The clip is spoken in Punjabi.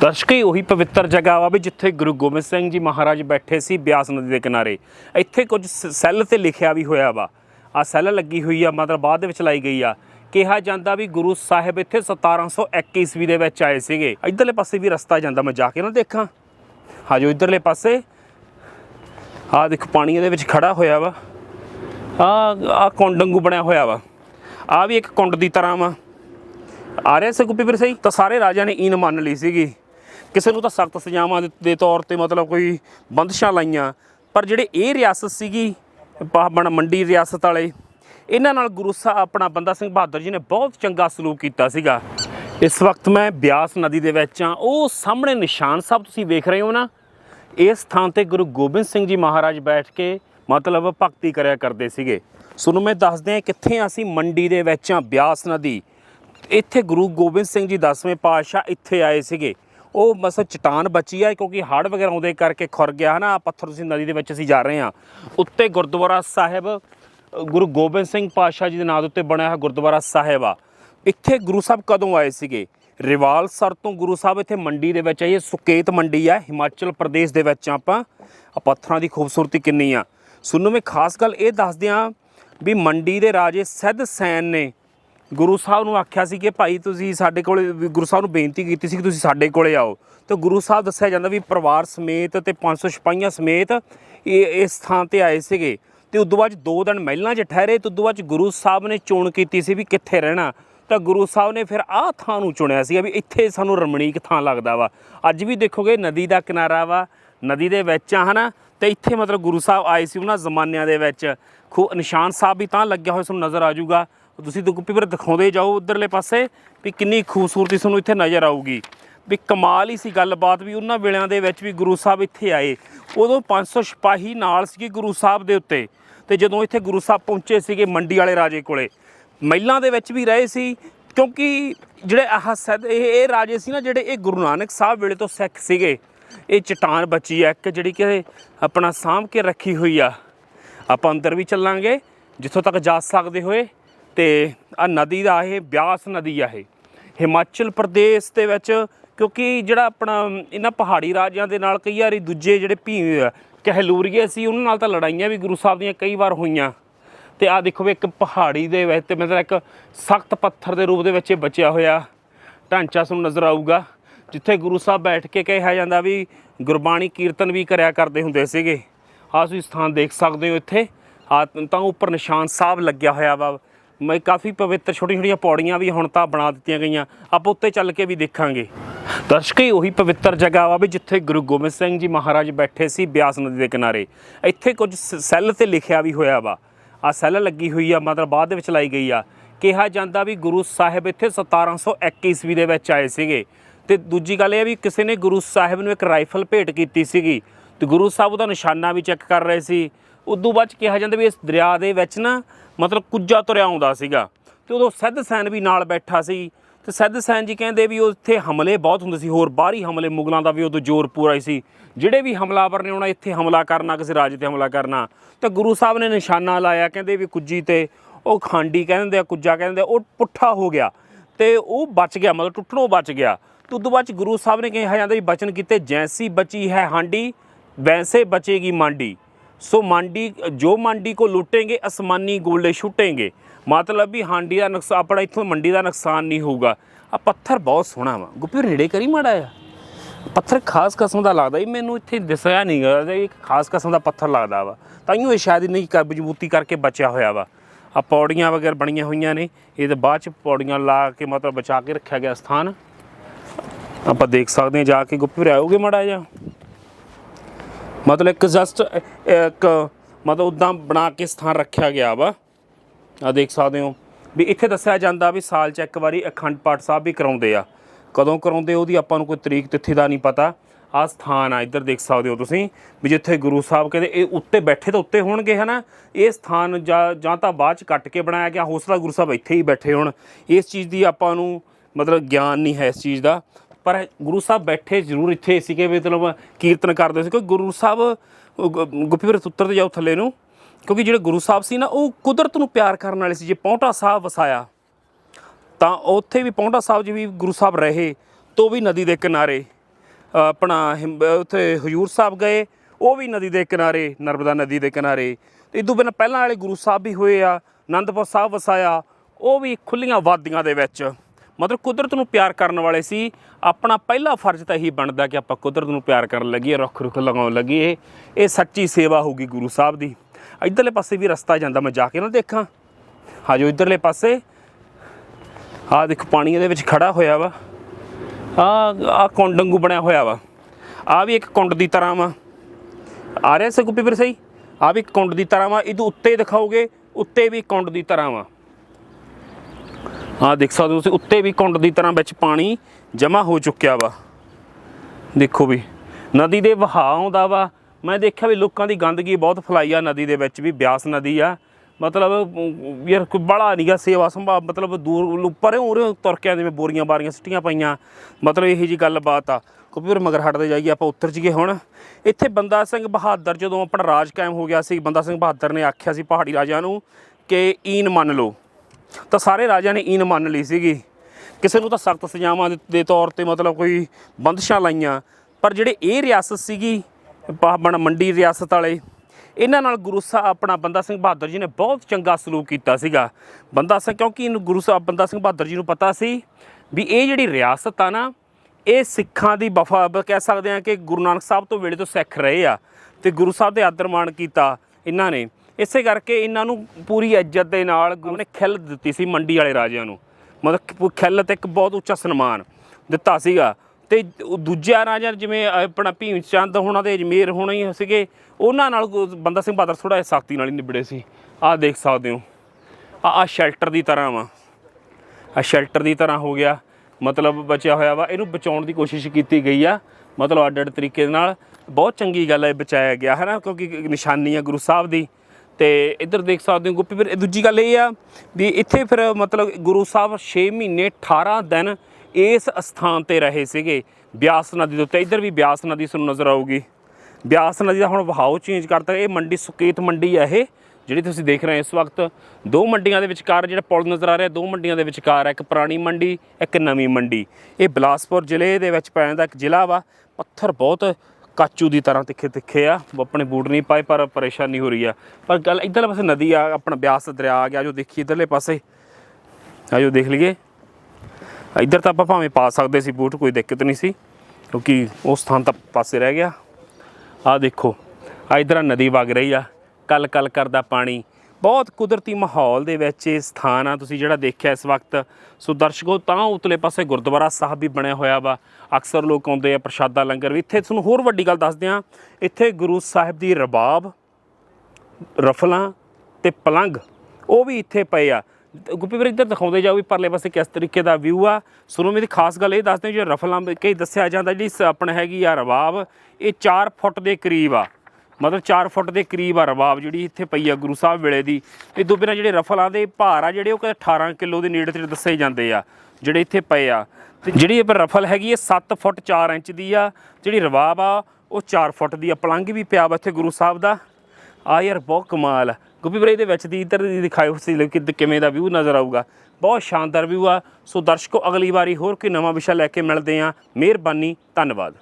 ਦਰਸ਼ਕ ਹੀ ਉਹੀ ਪਵਿੱਤਰ ਜਗ੍ਹਾ ਵਾ ਵੀ ਜਿੱਥੇ ਗੁਰੂ ਗੋਬਿੰਦ ਸਿੰਘ ਜੀ ਮਹਾਰਾਜ ਬੈਠੇ ਸੀ ਬਿਆਸ ਨਦੀ ਦੇ ਕਿਨਾਰੇ। ਇੱਥੇ ਕੁਝ ਸੈੱਲ ਤੇ ਲਿਖਿਆ ਵੀ ਹੋਇਆ ਵਾ। ਆ ਸੈੱਲ ਲੱਗੀ ਹੋਈ ਆ, ਮਤਲਬ ਬਾਅਦ ਦੇ ਵਿੱਚ ਲਾਈ ਗਈ ਆ। ਕਿਹਾ ਜਾਂਦਾ ਵੀ ਗੁਰੂ ਸਾਹਿਬ ਇੱਥੇ 1721 ਈਸਵੀ ਦੇ ਵਿੱਚ ਆਏ ਸੀਗੇ। ਇਧਰਲੇ ਪਾਸੇ ਵੀ ਰਸਤਾ ਜਾਂਦਾ, ਮੈਂ ਜਾ ਕੇ ਨਾ ਦੇਖਾਂ। ਹਾਜੋ ਇਧਰਲੇ ਪਾਸੇ। ਆ ਦੇਖ, ਪਾਣੀ ਇਹਦੇ ਵਿੱਚ ਖੜਾ ਹੋਇਆ ਵਾ। ਆ ਆ ਕੁੰਡੰਗੂ ਬਣਿਆ ਹੋਇਆ ਵਾ। ਆ ਵੀ ਇੱਕ ਕੁੰਡ ਦੀ ਤਰ੍ਹਾਂ ਵਾ। ਆ ਰਿਹਾ ਸੀ ਗੁੱਪੀ ਵੀਰ ਸਹੀ? ਤਾਂ ਸਾਰੇ ਰਾਜਿਆਂ ਨੇ ਈਨ ਮੰਨ ਲਈ ਸੀਗੀ। ਕਿਸੇ ਨੂੰ ਤਾਂ ਸਖਤ ਸਜ਼ਾਵਾਂ ਦੇ- ਤੌਰ ਤੇ ਮਤਲਬ ਕੋਈ ਬੰਦਸ਼ਾਂ ਲਾਈਆਂ। ਪਰ ਜਿਹੜੇ ਇਹ ਰਿਆਸਤ ਸੀਗੀ ਪਾਬਣ ਮੰਡੀ ਰਿਆਸਤ ਵਾਲੇ, ਇਹਨਾਂ ਨਾਲ ਗੁਰੂ ਸਾਹਿਬ ਆਪਣਾ ਬੰਦਾ ਸਿੰਘ ਬਹਾਦਰ ਜੀ ਨੇ ਬਹੁਤ ਚੰਗਾ ਸਲੂਕ ਕੀਤਾ ਸੀਗਾ। ਇਸ ਵਕਤ ਮੈਂ ਬਿਆਸ ਨਦੀ ਦੇ ਵਿੱਚ ਆ ਉਹ ਸਾਹਮਣੇ ਨਿਸ਼ਾਨ ਸਾਹਿਬ ਤੁਸੀਂ ਵੇਖ ਰਹੇ ਹੋ ਨਾ, ਇਸ ਥਾਂ ਤੇ ਗੁਰੂ ਗੋਬਿੰਦ ਸਿੰਘ ਜੀ ਮਹਾਰਾਜ ਬੈਠ ਕੇ ਮਤਲਬ ਭਗਤੀ ਕਰਿਆ ਕਰਦੇ ਸੀਗੇ। ਤੁਹਾਨੂੰ ਮੈਂ ਦੱਸਦੇ ਹਾਂ ਕਿੱਥੇ ਅਸੀਂ ਮੰਡੀ ਦੇ ਵਿੱਚ ਆ ਬਿਆਸ ਨਦੀ। ਇੱਥੇ ਗੁਰੂ ਗੋਬਿੰਦ ਸਿੰਘ ਜੀ 10ਵੇਂ ਪਾਤਸ਼ਾਹ ਇੱਥੇ ਆਏ ਸੀਗੇ। ਉਹ ਬਸ ਚਟਾਨ ਬਚੀ ਆ, ਕਿਉਂਕਿ ਹੜ੍ਹ ਵਗੈਰਾ ਆਉਂਦੇ ਕਰਕੇ ਖੁਰ ਗਿਆ, ਹਨਾ? ਆਹ ਪੱਥਰ ਤੁਸੀਂ ਨਦੀ ਦੇ ਵਿੱਚ ਅਸੀਂ ਜਾ ਰਹੇ ਹਾਂ। ਉੱਤੇ ਗੁਰਦੁਆਰਾ ਸਾਹਿਬ ਗੁਰੂ ਗੋਬਿੰਦ ਸਿੰਘ ਪਾਤਸ਼ਾਹ ਜੀ ਦੇ ਨਾਂ ਦੇ ਉੱਤੇ ਬਣਿਆ ਹੋਇਆ ਗੁਰਦੁਆਰਾ ਸਾਹਿਬ ਆ। ਇੱਥੇ ਗੁਰੂ ਸਾਹਿਬ ਕਦੋਂ ਆਏ ਸੀਗੇ? ਰਿਵਾਲ ਸਰ ਤੋਂ ਗੁਰੂ ਸਾਹਿਬ ਇੱਥੇ ਮੰਡੀ ਦੇ ਵਿੱਚ ਆਏ ਸੁਕੇਤ ਮੰਡੀ ਆ, ਹਿਮਾਚਲ ਪ੍ਰਦੇਸ਼ ਦੇ ਵਿੱਚ ਆਪਾਂ। ਪੱਥਰਾਂ ਦੀ ਖੂਬਸੂਰਤੀ ਕਿੰਨੀ ਆ। ਸੁਣੋ, ਮੈਂ ਖਾਸ ਗੱਲ ਇਹ ਦੱਸਦਿਆਂ ਵੀ ਮੰਡੀ ਦੇ ਰਾਜੇ ਸਿੱਧ ਸੈਨ ਨੇ ਗੁਰੂ ਸਾਹਿਬ ਨੂੰ ਆਖਿਆ ਸੀ ਕਿ ਭਾਈ ਤੁਸੀਂ ਸਾਡੇ ਕੋਲੇ ਵੀ ਗੁਰੂ ਸਾਹਿਬ ਨੂੰ ਬੇਨਤੀ ਕੀਤੀ ਸੀ ਕਿ ਤੁਸੀਂ ਸਾਡੇ ਕੋਲੇ ਆਓ। ਤੇ ਗੁਰੂ ਸਾਹਿਬ ਦੱਸਿਆ ਜਾਂਦਾ ਵੀ ਪਰਿਵਾਰ ਸਮੇਤ ਤੇ 500 ਸਿਪਾਹੀਆਂ ਸਮੇਤ ਇਹ, ਇਸ ਥਾਂ ਤੇ ਆਏ ਸੀਗੇ। ਤੇ ਉਦੋਂ ਬਾਅਦ 'ਚ ਦੋ ਦਿਨ ਮਹਿਲਾਂ 'ਚ ਠਹਿਰੇ, ਤੇ ਉਦੋਂ ਬਾਅਦ 'ਚ ਗੁਰੂ ਸਾਹਿਬ ਨੇ ਚੋਣ ਕੀਤੀ ਸੀ ਵੀ ਕਿੱਥੇ ਰਹਿਣਾ। ਤਾਂ ਗੁਰੂ ਸਾਹਿਬ ਨੇ ਫਿਰ ਆਹ ਥਾਂ ਨੂੰ ਚੁਣਿਆ ਸੀਗਾ ਵੀ ਇੱਥੇ ਸਾਨੂੰ ਰਮਣੀਕ ਥਾਂ ਲੱਗਦਾ ਵਾ। ਅੱਜ ਵੀ ਦੇਖੋਗੇ ਨਦੀ ਦਾ ਕਿਨਾਰਾ ਵਾ, ਨਦੀ ਦੇ ਵਿੱਚ ਆ, ਹਨਾ? ਤੇ ਇੱਥੇ ਮਤਲਬ ਗੁਰੂ ਸਾਹਿਬ ਆਏ ਸੀ ਉਹਨਾਂ ਜ਼ਮਾਨਿਆਂ ਦੇ ਵਿੱਚ। ਖੂ, ਨਿਸ਼ਾਨ ਸਾਹਿਬ ਵੀ ਤਾਂ ਲੱਗਿਆ ਹੋਇਆ ਤੁਹਾਨੂੰ ਨਜ਼ਰ ਆ ਜਾਊਗਾ। ਤੁਸੀਂ ਤਾਂ ਗੁੱਪੀ ਪਰ ਦਿਖਾਉਂਦੇ ਜਾਓ ਉਧਰਲੇ ਪਾਸੇ ਵੀ ਕਿੰਨੀ ਖੂਬਸੂਰਤੀ ਤੁਹਾਨੂੰ ਇੱਥੇ ਨਜ਼ਰ ਆਊਗੀ। ਵੀ ਕਮਾਲ ਹੀ ਸੀ ਗੱਲਬਾਤ ਵੀ ਉਹਨਾਂ ਵੇਲਿਆਂ ਦੇ ਵਿੱਚ ਵੀ ਗੁਰੂ ਸਾਹਿਬ ਇੱਥੇ ਆਏ। ਉਦੋਂ 500 ਸਿਪਾਹੀ ਨਾਲ ਸੀਗੇ ਗੁਰੂ ਸਾਹਿਬ ਦੇ ਉੱਤੇ ਤੇ ਜਦੋਂ ਇੱਥੇ ਗੁਰੂ ਸਾਹਿਬ ਪਹੁੰਚੇ ਸੀਗੇ ਮੰਡੀ ਵਾਲੇ ਰਾਜੇ ਕੋਲੇ, ਮਹਿਲਾਂ ਦੇ ਵਿੱਚ ਵੀ ਰਹੇ ਸੀ। ਕਿਉਂਕਿ ਜਿਹੜੇ ਆਹ ਸਦ, ਇਹ ਇਹ ਰਾਜੇ ਸੀ ਨਾ ਜਿਹੜੇ ਇਹ ਗੁਰੂ ਨਾਨਕ ਸਾਹਿਬ ਵੇਲੇ ਤੋਂ ਸਿੱਖ ਸੀਗੇ। ਇਹ ਚਟਾਨ ਬਚੀ ਆ, ਇੱਕ ਜਿਹੜੀ ਕਿ ਆਪਣਾ ਸਾਂਭ ਕੇ ਰੱਖੀ ਹੋਈ ਆ। ਆਪਾਂ ਅੰਦਰ ਵੀ ਚੱਲਾਂਗੇ, ਜਿੱਥੋਂ ਤੱਕ ਜਾ ਸਕਦੇ ਹੋਏ। ਤੇ ਆ ਨਦੀ ਦਾ ਇਹ ਬਿਆਸ ਨਦੀ ਆ ਇਹ। ਹਿਮਾਚਲ ਪ੍ਰਦੇਸ਼ ਦੇ ਵਿੱਚ ਕਿਉਂਕਿ ਜਿਹੜਾ ਆਪਣਾ ਇਹਨਾਂ ਪਹਾੜੀ ਰਾਜਿਆਂ ਦੇ ਨਾਲ ਕਈ ਵਾਰੀ ਦੂਜੇ ਜਿਹੜੇ ਭੀ ਕਹਿਲੂਰੀਏ ਸੀ, ਉਹਨਾਂ ਨਾਲ ਤਾਂ ਲੜਾਈਆਂ ਵੀ ਗੁਰੂ ਸਾਹਿਬ ਦੀਆਂ ਕਈ ਵਾਰ ਹੋਈਆਂ। ਤੇ ਆ ਦੇਖੋ ਵੀ ਇੱਕ ਪਹਾੜੀ ਦੇ ਵਿੱਚ ਤੇ ਮਤਲਬ ਇੱਕ ਸਖਤ ਪੱਥਰ ਦੇ ਰੂਪ ਦੇ ਵਿੱਚ ਇਹ ਬਚਿਆ ਹੋਇਆ। ਢਾਂਚਾ ਤੁਹਾਨੂੰ ਨਜ਼ਰ ਆਊਗਾ, ਜਿੱਥੇ ਗੁਰੂ ਸਾਹਿਬ ਬੈਠ ਕੇ ਕਿਹਾ ਜਾਂਦਾ ਵੀ ਗੁਰਬਾਣੀ ਕੀਰਤਨ ਵੀ ਕਰਿਆ ਕਰਦੇ ਹੁੰਦੇ ਸੀਗੇ। ਆਹ ਤੁਸੀਂ ਸਥਾਨ ਦੇਖ ਸਕਦੇ ਹੋ ਇੱਥੇ। ਆ ਤਾਂ ਉੱਪਰ ਨਿਸ਼ਾਨ ਸਾਹਿਬ ਲੱਗਿਆ ਹੋਇਆ ਵਾ। ਮੈਂ ਕਾਫੀ ਪਵਿੱਤਰ ਛੋਟੀਆਂ ਛੋਟੀਆਂ ਪੌੜੀਆਂ ਵੀ ਹੁਣ ਤਾਂ ਬਣਾ ਦਿੱਤੀਆਂ ਗਈਆਂ। ਆਪਾਂ ਉੱਤੇ ਚੱਲ ਕੇ ਵੀ ਦੇਖਾਂਗੇ। ਦਰਸ਼ਕ ਹੀ ਉਹੀ ਪਵਿੱਤਰ ਜਗ੍ਹਾ ਵਾ ਵੀ ਜਿੱਥੇ ਗੁਰੂ ਗੋਬਿੰਦ ਸਿੰਘ ਜੀ ਮਹਾਰਾਜ ਬੈਠੇ ਸੀ ਬਿਆਸ ਨਦੀ ਦੇ ਕਿਨਾਰੇ। ਇੱਥੇ ਕੁਝ ਸ- ਸੈੱਲ ਤੇ ਲਿਖਿਆ ਵੀ ਹੋਇਆ ਵਾ। ਆ ਸੈੱਲ ਲੱਗੀ ਹੋਈ ਆ, ਮਤਲਬ ਬਾਅਦ ਦੇ ਵਿੱਚ ਲਾਈ ਗਈ ਆ। ਕਿਹਾ ਜਾਂਦਾ ਵੀ ਗੁਰੂ ਸਾਹਿਬ ਇੱਥੇ 1721 ਈਸਵੀ ਦੇ ਵਿੱਚ ਆਏ ਸੀਗੇ। ਤੇ ਦੂਜੀ ਗੱਲ ਇਹ ਵੀ ਕਿਸੇ ਨੇ ਗੁਰੂ ਸਾਹਿਬ ਨੂੰ ਇੱਕ ਰਾਈਫਲ ਭੇਟ ਕੀਤੀ ਸੀਗੀ। ਤੇ ਗੁਰੂ ਸਾਹਿਬ ਉਹਦਾ ਨਿਸ਼ਾਨਾ ਵੀ ਚੈੱਕ ਕਰ ਰਹੇ ਸੀ। ਉਦੋਂ ਬਾਅਦ 'ਚ ਕਿਹਾ ਜਾਂਦਾ ਵੀ ਇਸ ਦਰਿਆ ਦੇ ਵਿੱਚ ਨਾ ਮਤਲਬ ਕੁੱਜਾ ਤੁਰਿਆ ਆਉਂਦਾ ਸੀਗਾ ਤੇ ਉਦੋਂ ਸਿੱਧ ਸੈਨ ਵੀ ਨਾਲ ਬੈਠਾ ਸੀ ਤੇ ਸਿੱਧ ਸੈਨ ਜੀ ਕਹਿੰਦੇ ਵੀ ਉੱਥੇ ਹਮਲੇ ਬਹੁਤ ਹੁੰਦੇ ਸੀ ਹੋਰ ਬਾਹਰੀ ਹਮਲੇ ਮੁਗਲਾਂ ਦਾ ਵੀ ਉਦੋਂ ਜ਼ੋਰ ਪੂਰਾ ਹੀ ਸੀ। ਜਿਹੜੇ ਵੀ ਹਮਲਾਵਰ ਨੇ ਉਹਨਾਂ ਇੱਥੇ ਹਮਲਾ ਕਰਨਾ ਕਿਸੇ ਰਾਜ ਤੇ ਹਮਲਾ ਕਰਨਾ ਤੇ ਗੁਰੂ ਸਾਹਿਬ ਨੇ ਨਿਸ਼ਾਨਾ ਲਾਇਆ ਕਹਿੰਦੇ ਵੀ ਕੁੱਜੀ ਤੇ ਉਹ ਖਾਂਡੀ ਕਹਿੰਦੇ ਆ ਕੁੱਜਾ ਕਹਿੰਦੇ ਆ, ਉਹ ਪੁੱਠਾ ਹੋ ਗਿਆ ਤੇ ਉਹ ਬਚ ਗਿਆ ਮਤਲਬ ਟੁੱਟਣੋਂ ਬਚ ਗਿਆ। ਤੇ ਉਦੋਂ ਬਾਅਦ 'ਚ ਗੁਰੂ ਸਾਹਿਬ ਨੇ ਕਿਹਾ ਜਾਂਦਾ ਵੀ ਬਚਨ ਕੀਤੇ ਜੈਸੀ ਬਚੀ ਹੈ ਹਾਂਡੀ ਵੈਸੇ ਬਚੇਗੀ ਮਾਂਡੀ। ਸੋ ਮਾਂਡੀ, ਜੋ ਮਾਂਡੀ ਕੋ ਲੁੱਟेंगे ਅਸਮਾਨੀ ਗੋਲੇ ਛੁੱਟेंगे ਮਤਲਬ ਵੀ ਹਾਂਡੀ ਦਾ ਨੁਕਸਾਨ ਆਪਣਾ ਇੱਥੋਂ ਮੰਡੀ ਦਾ ਨੁਕਸਾਨ ਨਹੀਂ ਹੋਊਗਾ। ਆ ਪੱਥਰ ਬਹੁਤ ਸੋਹਣਾ ਵਾ। ਗੁੱਪੀ ਨੇੜੇ ਕਰੀ ਮਾੜਾ ਆ ਪੱਥਰ ਖਾਸ ਕਿਸਮ ਦਾ ਲੱਗਦਾ ਇਹ ਮੈਨੂੰ ਇੱਥੇ ਦਿਸਿਆ ਨਹੀਂ ਗਾ। ਇਹ ਇੱਕ ਖਾਸ ਕਿਸਮ ਦਾ ਪੱਥਰ ਲੱਗਦਾ ਵਾ। ਤਾਈਓ ਇਹ ਸ਼ਾਇਦ ਨਹੀਂ ਕਰ ਮਜ਼ਬੂਤੀ ਕਰਕੇ ਬਚਿਆ ਹੋਇਆ ਵਾ। ਆ ਪੌੜੀਆਂ ਵਗੈਰ ਬਣੀਆਂ ਹੋਈਆਂ ਨੇ। ਇਹਦੇ ਬਾਅਦ ਚ ਪੌੜੀਆਂ ਲਾ ਕੇ ਮਤਲਬ ਬਚਾ ਕੇ ਰੱਖਿਆ ਗਿਆ ਸਥਾਨ। ਆਪਾਂ ਦੇਖ ਸਕਦੇ ਹਾਂ, ਜਾ ਕੇ ਗੁੱਪੀ ਰਾਓਗੇ ਮਾੜਾ ਜਿਹਾ? ਮਤਲਬ ਇੱਕ ਜਸਟ ਇੱਕ ਮਤਲਬ ਉਦਾਂ ਬਣਾ ਕੇ ਸਥਾਨ ਰੱਖਿਆ ਗਿਆ ਵਾ। ਆ ਦੇਖ ਸਕਦੇ ਹੋ ਵੀ ਇੱਥੇ ਦੱਸਿਆ ਜਾਂਦਾ ਵੀ ਸਾਲ ਚ ਇੱਕ ਵਾਰੀ ਅਖੰਡ ਪਾਠ ਸਾਹਿਬ ਵੀ ਕਰਾਉਂਦੇ ਆ। ਕਦੋਂ ਕਰਾਉਂਦੇ ਉਹਦੀ ਆਪਾਂ ਨੂੰ ਕੋਈ ਤਰੀਕ ਤਿੱਥੀ ਦਾ ਨਹੀਂ ਪਤਾ। ਆ ਸਥਾਨ ਆ, ਇੱਧਰ ਦੇਖ ਸਕਦੇ ਹੋ ਤੁਸੀਂ ਵੀ ਜਿੱਥੇ ਗੁਰੂ ਸਾਹਿਬ ਕਹਿੰਦੇ ਇਹ ਉੱਤੇ ਬੈਠੇ ਤਾਂ ਉੱਤੇ ਹੋਣਗੇ ਹਨਾ। ਇਹ ਸਥਾਨ ਜਾਂ ਜਾਂ ਤਾਂ ਬਾਅਦ ਚ ਕੱਟ ਕੇ ਬਣਾਇਆ ਗਿਆ, ਹੌਸਲਾ ਗੁਰੂ ਸਾਹਿਬ ਇੱਥੇ ਹੀ ਬੈਠੇ ਹੋਣ। ਇਸ ਚੀਜ਼ ਦੀ ਆਪਾਂ ਨੂੰ ਮਤਲਬ ਗਿਆਨ ਨਹੀਂ ਹੈ ਇਸ ਚੀਜ਼ ਦਾ। ਪਰ ਗੁਰੂ ਸਾਹਿਬ ਬੈਠੇ ਜ਼ਰੂਰ ਇੱਥੇ ਸੀਗੇ ਵੀ ਮਤਲਬ ਕੀਰਤਨ ਕਰਦੇ ਸੀ, ਕਿਉਂਕਿ ਗੁਰੂ ਸਾਹਿਬ ਉਹ ਸੁੱਤਰ ਤੇ ਜਾਓ ਥੱਲੇ ਨੂੰ, ਕਿਉਂਕਿ ਜਿਹੜੇ ਗੁਰੂ ਸਾਹਿਬ ਸੀ ਨਾ, ਉਹ ਕੁਦਰਤ ਨੂੰ ਪਿਆਰ ਕਰਨ ਵਾਲੇ ਸੀ। ਜੇ ਪੌਂਟਾ ਸਾਹਿਬ ਵਸਾਇਆ, ਤਾਂ ਉੱਥੇ ਵੀ ਪੌਂਟਾ ਸਾਹਿਬ ਜੀ ਵੀ ਗੁਰੂ ਸਾਹਿਬ ਰਹੇ, ਤੋਂ ਵੀ ਨਦੀ ਦੇ ਕਿਨਾਰੇ ਆਪਣਾ ਹਿੰਬ- ਉੱਥੇ ਹਜੂਰ ਸਾਹਿਬ ਗਏ, ਉਹ ਵੀ ਨਦੀ ਦੇ ਕਿਨਾਰੇ, ਨਰਮਦਾ ਨਦੀ ਦੇ ਕਿਨਾਰੇ। ਤੇ ਇਦੋਂ ਬਿਨਾਂ ਪਹਿਲਾਂ ਵਾਲੇ ਗੁਰੂ ਸਾਹਿਬ ਵੀ ਹੋਏ ਆ, ਆਨੰਦਪੁਰ ਸਾਹਿਬ ਵਸਾਇਆ, ਉਹ ਵੀ ਖੁੱਲੀਆਂ ਵਾਦੀਆਂ ਦੇ ਵਿੱਚ। ਮਤਲਬ ਕੁਦਰਤ ਨੂੰ ਪਿਆਰ ਕਰਨ ਵਾਲੇ ਸੀ। ਆਪਣਾ ਪਹਿਲਾ ਫਰਜ਼ ਤਾਂ ਇਹੀ ਬਣਦਾ ਕਿ ਆਪਾਂ ਕੁਦਰਤ ਨੂੰ ਪਿਆਰ ਕਰਨ ਲੱਗੀਏ ਰੁੱਖ ਰੁੱਖ ਲਗਾਉਣ ਲੱਗੀਏ। ਇਹ ਸੱਚੀ ਸੇਵਾ ਹੋਊਗੀ ਗੁਰੂ ਸਾਹਿਬ ਦੀ। ਇਧਰਲੇ ਪਾਸੇ ਵੀ ਰਸਤਾ ਜਾਂਦਾ, ਮੈਂ ਜਾ ਕੇ ਨਾ ਦੇਖਾਂ। ਹਾਜੋ ਇਧਰਲੇ ਪਾਸੇ। ਆਹ ਦੇਖ, ਪਾਣੀ ਇਹਦੇ ਵਿੱਚ ਖੜਾ ਹੋਇਆ ਵਾ। ਆ ਆ ਕੁੰਡ ਬਣਿਆ ਹੋਇਆ ਵਾ। ਆ ਵੀ ਇੱਕ ਕੁੰਡ ਦੀ ਤਰ੍ਹਾਂ ਵਾ। ਆ ਰਿਹਾ ਸਗੁੱਪੀ ਫਿਰ ਸਹੀ? ਆ ਵੀ ਇੱਕ ਕੁੰਡ ਦੀ ਤਰ੍ਹਾਂ ਵਾ। ਇਹਦੇ ਉੱਤੇ ਦਿਖਾਓਗੇ, ਉੱਤੇ ਵੀ ਕੁੰਡ ਦੀ ਤਰ੍ਹਾਂ ਵਾ। ਆ ਦੇਖ ਸਕਦੇ ਹੋ ਤੁਸੀਂ, ਉੱਤੇ ਵੀ ਕੁੰਡ ਦੀ ਤਰ੍ਹਾਂ ਵਿੱਚ ਪਾਣੀ ਜਮਾ ਹੋ ਚੁੱਕਿਆ ਵਾ। ਦੇਖੋ ਵੀ, ਨਦੀ ਦੇ ਵਹਾਅ ਆਉਂਦਾ ਵਾ। ਮੈਂ ਦੇਖਿਆ ਵੀ ਲੋਕਾਂ ਦੀ ਗੰਦਗੀ ਬਹੁਤ ਫੈਲਾਈ ਆ ਨਦੀ ਦੇ ਵਿੱਚ ਵੀ, ਬਿਆਸ ਨਦੀ ਆ। ਮਤਲਬ ਯਾਰ ਕੋਈ ਬੜਾ ਨਹੀਂਗਾ ਸੇਵਾ ਸੰਭਾਵ, ਮਤਲਬ ਦੂਰ, ਉੱਪਰ ਉਰੇ ਤੁਰ ਕੇ ਜਿਵੇਂ ਬੋਰੀਆਂ ਬਾਰੀਆਂ ਸਿੱਟੀਆਂ ਪਈਆਂ। ਮਤਲਬ ਇਹੀ ਜੀ ਗੱਲਬਾਤ ਆ। ਕੋਈ ਮਗਰ ਹਟਦੇ ਜਾਈਏ, ਆਪਾਂ ਉੱਤਰ ਜੀਏ ਹੁਣ। ਇੱਥੇ ਬੰਦਾ ਸਿੰਘ ਬਹਾਦਰ ਜਦੋਂ ਆਪਣਾ ਰਾਜ ਕਾਇਮ ਹੋ ਗਿਆ ਸੀ, ਬੰਦਾ ਸਿੰਘ ਬਹਾਦਰ ਨੇ ਆਖਿਆ ਸੀ ਪਹਾੜੀ ਰਾਜਿਆਂ ਨੂੰ ਕਿ ਈਨ ਮੰਨ ਲਓ। ਤਾਂ ਸਾਰੇ ਰਾਜਿਆਂ ਨੇ ਈਨ ਮੰਨ ਲਈ ਸੀਗੀ। ਕਿਸੇ ਨੂੰ ਤਾਂ ਸਖਤ ਸਜ਼ਾਵਾਂ ਦੇ- ਦੇ ਤੌਰ ਤੇ ਮਤਲਬ ਕੋਈ ਬੰਦਸ਼ਾਂ ਲਾਈਆਂ। ਪਰ ਜਿਹੜੇ ਇਹ ਰਿਆਸਤ ਸੀਗੀ ਬਣ ਮੰਡੀ ਰਿਆਸਤ ਵਾਲੇ, ਇਹਨਾਂ ਨਾਲ ਗੁਰੂ ਸਾਹਿਬ ਆਪਣਾ ਬੰਦਾ ਸਿੰਘ ਬਹਾਦਰ ਜੀ ਨੇ ਬਹੁਤ ਚੰਗਾ ਸਲੂਕ ਕੀਤਾ ਸੀਗਾ। ਬੰਦਾ ਸਿੰਘ ਕਿਉਂਕਿ ਇਹਨੂੰ ਗੁਰੂ ਸਾਹਿਬ ਬੰਦਾ ਸਿੰਘ ਬਹਾਦਰ ਜੀ ਨੂੰ ਪਤਾ ਸੀ ਵੀ ਇਹ ਜਿਹੜੀ ਰਿਆਸਤ ਆ ਨਾ, ਇਹ ਸਿੱਖਾਂ ਦੀ ਵਫਾ ਕਹਿ ਸਕਦੇ ਆ ਕਿ ਗੁਰੂ ਨਾਨਕ ਸਾਹਿਬ ਤੋਂ ਵੇਲੇ ਤੋਂ ਸਿੱਖ ਰਹੇ ਆ। ਤੇ ਗੁਰੂ ਸਾਹਿਬ ਦੇ ਆਦਰ ਮਾਣ ਕੀਤਾ ਇਹਨਾਂ ਨੇ। ਇਸੇ ਕਰਕੇ ਇਹਨਾਂ ਨੂੰ ਪੂਰੀ ਇੱਜ਼ਤ ਦੇ ਨਾਲ ਗੁਰੂ ਨੇ ਖਿੱਲ ਦਿੱਤੀ ਸੀ ਮੰਡੀ ਵਾਲੇ ਰਾਜਿਆਂ ਨੂੰ। ਮਤਲਬ ਖਿੱਲ ਤੇ ਇੱਕ ਬਹੁਤ ਉੱਚਾ ਸਨਮਾਨ ਦਿੱਤਾ ਸੀਗਾ। ਤੇ ਦੂਜਿਆਂ ਰਾਜਾ ਜਿਵੇਂ ਆਪਣਾ ਭੀਮ ਚੰਦ ਹੋਣਾ ਦੇ ਅਜਮੇਰ ਹੋਣਾ ਹੀ ਸੀਗੇ, ਉਹਨਾਂ ਨਾਲ ਗੁ- ਬੰਦਾ ਸਿੰਘ ਬਹਾਦਰ ਥੋੜਾ ਜਿਹਾ ਸਖਤੀ ਨਾਲ ਹੀ ਨਿਬੜੇ ਸੀ। ਆਹ ਦੇਖ ਸਕਦੇ ਹੋ। ਆ ਆ ਸ਼ੈਲਟਰ ਦੀ ਤਰ੍ਹਾਂ ਵਾ। ਆ ਸ਼ੈਲਟਰ ਦੀ ਤਰ੍ਹਾਂ ਹੋ ਗਿਆ। ਮਤਲਬ ਬਚਿਆ ਹੋਇਆ ਵਾ। ਇਹਨੂੰ ਬਚਾਉਣ ਦੀ ਕੋਸ਼ਿਸ਼ ਕੀਤੀ ਗਈ ਆ। ਮਤਲਬ ਅੱਡ ਅੱਡ ਤਰੀਕੇ ਦੇ ਨਾਲ। ਬਹੁਤ ਚੰਗੀ ਗੱਲ ਹੈ ਬਚਾਇਆ ਗਿਆ, ਹੈ ਨਾ? ਕਿਉਂਕਿ ਨਿਸ਼ਾਨੀ ਆ ਗੁਰੂ ਸਾਹਿਬ ਦੀ। ਤੇ ਇੱਧਰ ਦੇਖ ਸਕਦੇ ਹੋ ਗੁੱਪੀ, ਫਿਰ ਦੂਜੀ ਗੱਲ ਇਹ ਆ ਵੀ ਇੱਥੇ ਫਿਰ ਮਤਲਬ ਗੁਰੂ ਸਾਹਿਬ 6 ਮਹੀਨੇ 18 ਦਿਨ ਇਸ ਸਥਾਨ ਤੇ ਰਹੇ ਸੀਗੇ। ਬਿਆਸ ਨਦੀ ਦੇ ਉੱਤੇ, ਇੱਧਰ ਵੀ ਬਿਆਸ ਨਦੀ ਤੁਹਾਨੂੰ ਨਜ਼ਰ ਆਊਗੀ। ਬਿਆਸ ਨਦੀ ਦਾ ਹੁਣ ਵਹਾਓ ਚੇਂਜ ਕਰਤਾ, ਇਹ ਮੰਡੀ, ਸੁਕੇਤ ਮੰਡੀ ਆ ਇਹ, ਜਿਹੜੀ ਤੁਸੀਂ ਦੇਖ ਰਹੇ ਹੋ ਇਸ ਵਕਤ। ਦੋ ਮੰਡੀਆਂ ਦੇ ਵਿਚਕਾਰ ਜਿਹੜਾ ਪੁਲ ਨਜ਼ਰ ਆ ਰਿਹਾ, ਦੋ ਮੰਡੀਆਂ ਦੇ ਵਿਚਕਾਰ ਹੈ ਇੱਕ ਪੁਰਾਣੀ ਮੰਡੀ, ਇੱਕ ਨਵੀਂ ਮੰਡੀ। ਇਹ ਬਿਲਾਸਪੁਰ ਜ਼ਿਲ੍ਹੇ ਦੇ ਵਿੱਚ ਪੈਣ ਦਾ ਇੱਕ ਜ਼ਿਲ੍ਹਾ ਵਾ, ਪੱਥਰ ਬਹੁਤ ਕਾਚੂ ਦੀ ਤਰ੍ਹਾਂ ਤਿੱਖੇ ਤਿੱਖੇ ਆ, ਉਹ ਆਪਣੇ ਬੂਟ ਨਹੀਂ ਪਾਏ, ਪਰ ਪਰੇਸ਼ਾਨੀ ਹੋ ਰਹੀ ਆ। ਪਰ ਗੱਲ ਇੱਧਰਲੇ ਪਾਸੇ ਨਦੀ ਆ, ਆਪਣਾ ਬਿਆਸ ਦਰਿਆ ਆ ਗਿਆ, ਜੋ ਦੇਖੀ ਇੱਧਰਲੇ ਪਾਸੇ। ਆ ਆਜੋ ਦੇਖ ਲਈਏ। ਇੱਧਰ ਤਾਂ ਆਪਾਂ ਭਾਵੇਂ ਪਾ ਸਕਦੇ ਸੀ ਬੂਟ, ਕੋਈ ਦਿੱਕਤ ਨਹੀਂ ਸੀ, ਕਿਉਂਕਿ ਉਸ ਸਥਾਨ ਤਾਂ ਪਾਸੇ ਰਹਿ ਗਿਆ। ਆ ਦੇਖੋ ਆ ਇਧਰ ਨਦੀ ਵਗ ਰਹੀ ਆ ਕਲ ਕਲ ਕਰਦਾ ਪਾਣੀ। ਬਹੁਤ ਕੁਦਰਤੀ ਮਾਹੌਲ ਦੇ ਵਿੱਚ ਇਹ ਸਥਾਨ ਆ। ਤੁਸੀਂ ਜਿਹੜਾ ਦੇਖਿਆ ਇਸ ਵਕਤ, ਸੋ ਦਰਸ਼ਕੋ ਤਾਂ ਉਤਲੇ ਪਾਸੇ ਗੁਰਦੁਆਰਾ ਸਾਹਿਬ ਵੀ ਬਣਿਆ ਹੋਇਆ ਵਾ। ਅਕਸਰ ਲੋਕ ਆਉਂਦੇ ਆ ਪ੍ਰਸ਼ਾਦਾ ਲੰਗਰ ਵੀ। ਇੱਥੇ ਤੁਹਾਨੂੰ ਹੋਰ ਵੱਡੀ ਗੱਲ ਦੱਸਦੇ ਆ ਇੱਥੇ ਗੁਰੂ ਸਾਹਿਬ ਦੀ ਰਬਾਬ, ਰਫਲਾਂ ਤੇ ਪਲੰਗ, ਉਹ ਵੀ ਇੱਥੇ ਪਏ ਆ। ਗੁੱਪੀ ਵੀਰ, ਇੱਧਰ ਦਿਖਾਉਂਦੇ ਜਾਓ ਵੀ ਪਰਲੇ ਪਾਸੇ ਕਿਸ ਤਰੀਕੇ ਦਾ ਵਿਊ ਆ। ਸੁਣੋ ਮੇਰੀ ਖਾਸ ਗੱਲ ਇਹ ਦੱਸਦੇ ਜੇ ਰਫਲਾਂ ਕਈ ਦੱਸਿਆ ਜਾਂਦਾ, ਜਿਹੜੀ ਸ- ਆਪਣਾ ਹੈਗੀ ਆ ਰਬਾਬ, ਇਹ 4 ਫੁੱਟ ਦੇ ਕਰੀਬ ਆ। ਮਤਲਬ 4 ਫੁੱਟ ਦੇ ਕਰੀਬ ਆ ਰਬਾਬ ਜਿਹੜੀ ਇੱਥੇ ਪਈ ਆ ਗੁਰੂ ਸਾਹਿਬ ਵੇਲੇ ਦੀ। ਇਹ ਤੋਂ ਬਿਨਾਂ ਜਿਹੜੇ ਰਫਲਾਂ ਦੇ ਭਾਰ ਆ, ਜਿਹੜੇ ਉਹ ਕਹਿੰਦੇ 18 ਕਿਲੋ ਦੇ ਨੇੜੇ ਤੇ ਦੱਸੇ ਜਾਂਦੇ ਆ, ਜਿਹੜੇ ਇੱਥੇ ਪਏ ਆ। ਤੇ ਜਿਹੜੀ ਇਹ ਰਫਲ ਹੈਗੀ ਇਹ 7 ਫੁੱਟ 4 ਇੰਚ ਦੀ ਆ। ਜਿਹੜੀ ਰਬਾਬ ਆ, ਉਹ 4 ਫੁੱਟ ਦੀ ਆ। ਪਲੰਗ ਵੀ ਪਿਆ ਵਾ ਇੱਥੇ ਗੁਰੂ ਸਾਹਿਬ ਦਾ। ਆ ਯਾਰ ਬਹੁਤ ਕਮਾਲ ਆ। ਗੁੱਪੀ ਵੀਰੇ ਦੇ ਵਿੱਚ ਦੀ ਇੱਧਰ ਦੀ ਦਿਖਾਇਓ ਸੀ ਕਿ ਕਿਵੇਂ ਦਾ ਵਿਊ ਨਜ਼ਰ ਆਊਗਾ। ਬਹੁਤ ਸ਼ਾਨਦਾਰ ਵਿਊ ਆ। ਸੋ ਦਰਸ਼ਕੋ, ਅਗਲੀ ਵਾਰੀ ਹੋਰ ਕੋਈ ਨਵਾਂ ਵਿਸ਼ਾ ਲੈ ਕੇ ਮਿਲਦੇ ਆ ਮਿਹਰਬਾਨੀ, ਧੰਨਵਾਦ।